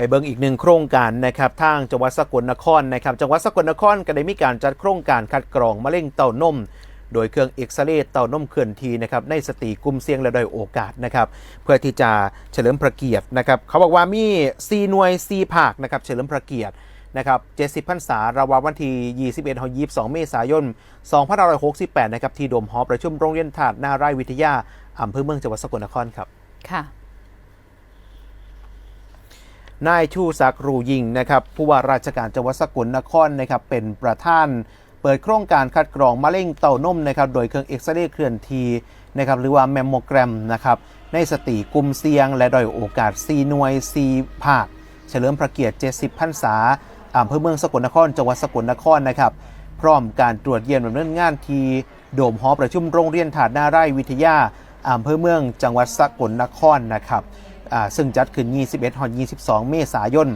ไปเบิ่งอีกหนึ่งโครงการนะครับทางจังหวัดสกลนครนะครับจังหวัดสกลนครก็ได้มีการจัดโครงการคัดกรองมะเร็งเต้านมโดยเครื่องเอ็กซเรย์เต้านมเคลื่อนที่นะครับในสตรีกลุ่มเสี่ยงและด้อยโอกาสนะครับเพื่อที่จะเฉลิมพระเกียรตินะครับเขาบอกว่ามี4หน่วย4ภาคนะครับเฉลิมพระเกียรตินะครับ70พรรษาระวาวันที่ 21ถึง22 เมษายน 2568 นะครับที่โดมหอประชุมโรงเรียนถาดนารายวิทยาอำเภอเมืองจังหวัดสกลนครครับ ค่ะ นายชูศักดิ์รูยิงนะครับผู้ว่าราชการจังหวัดสกลนครนะครับเป็นประธาน เปิดโครงการคัดกรองมะเร็งเต้านมนะครับโดยเครื่องเอ็กซเรย์เคลื่อนที่นะครับหรือว่าแมมโมแกรมนะครับในสติกลุ่มเสี่ยง และด้อยโอกาส4หน่วย4ภาค เฉลิมพระเกียรติ 70พรรษาอำเภอเมืองสกลนครจังหวัดสกลนครนะครับพร้อมการตรวจเยี่ยมดำเนินงานทีโดมหอประชุมโรงเรียนถาดนาไร่วิทยาอำเภอเมืองจังหวัดสกลนครนะครับ ซึ่งจัดขึ้น 21 22 เมษายน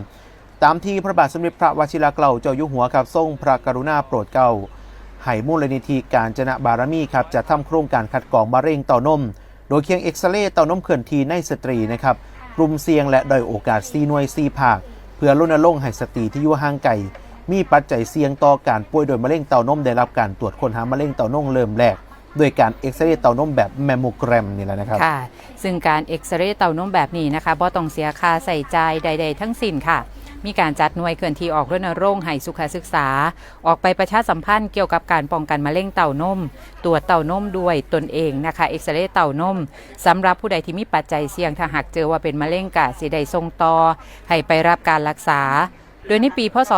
ตามที่พระบาทสมเด็จพระวชิรเกล้าเจ้าอยู่หัวครับทรงพระกรุณาโปรดเกล้าให้มูลนิธิการจนะบารมีครับจะทำโครงการคัดกรองมะเร็งเต้านม โดยเคียงเอ็กซเรย์เต้านมเคลื่อนทีในสตรีนะครับกลุ่มเสี่ยงและโดยโอกาสซีหน่วยซีภาค เพื่อรณรงค์ให้สตรีที่อยู่ห่างไกลมีปัจจัยเสี่ยงต่อการป่วยโดยมะเร็งเต้านมได้รับการตรวจค้นหามะเร็งเต้านมเริ่มแรก โดยการเอ็กซเรย์เต้านมแบบแมมโมแกรมนี่แหละนะครับค่ะ ซึ่งการเอ็กซเรย์เต้านมแบบนี้นะคะบ่ต้องเสียค่าใส่ใจใด ๆ ทั้งสิ้นค่ะ มีการจัดหน่วยเคลื่อนที่ออกรณรงค์ให้สุขศึกษา ออกไปประชาสัมพันธ์เกี่ยวกับการป้องกันมะเร็งเต้านมตรวจเต้านมด้วยตนเองนะคะเอ็กซเรย์เต้านมสำหรับผู้ใดที่มีปัจจัยเสี่ยงถ้าหากเจอว่าเป็นมะเร็งกะสิได้ส่งต่อให้ไปรับการรักษา โดยในปี พศ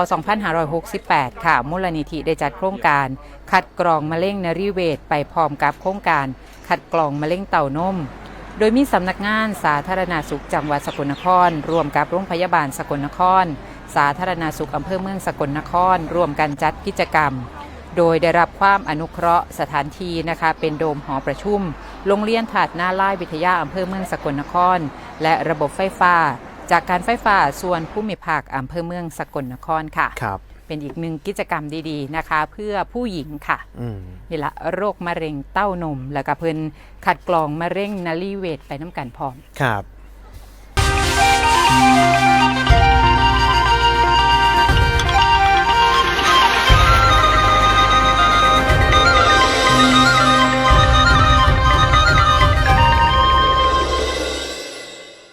2568 ค่ะ มูลนิธิได้จัดโครงการ คัดกรองมะเร็งนริเวศไปพร้อมกับโครงการ คัดกรองมะเร็งเต้านม โดยมีสำนักงานสาธารณาสุขจังหวัดสกลนคร ร่วมกับโรงพยาบาลสกลนคร สาธารณาสุขอำเภอเมืองสกลนคร ร่วมกันจัดกิจกรรม โดยได้รับความอนุเคราะห์สถานที่นะคะ เป็นโดมหอประชุม โรงเรียนถาดหน้าไล่วิทยาอำเภอเมืองสกลนคร และระบบไฟฟ้า จากการไฟฟ้าส่วนภูมิภาคอำเภอเมืองสกลนครค่ะ ครับเป็นอีกหนึ่งกิจกรรมดีๆนะคะ เพื่อผู้หญิงค่ะ อืม นี่ละโรคมะเร็งเต้านม แล้วก็เพิ่นคัดกรองมะเร็งนารีเวทไปน้ำกันพร้อม ครับ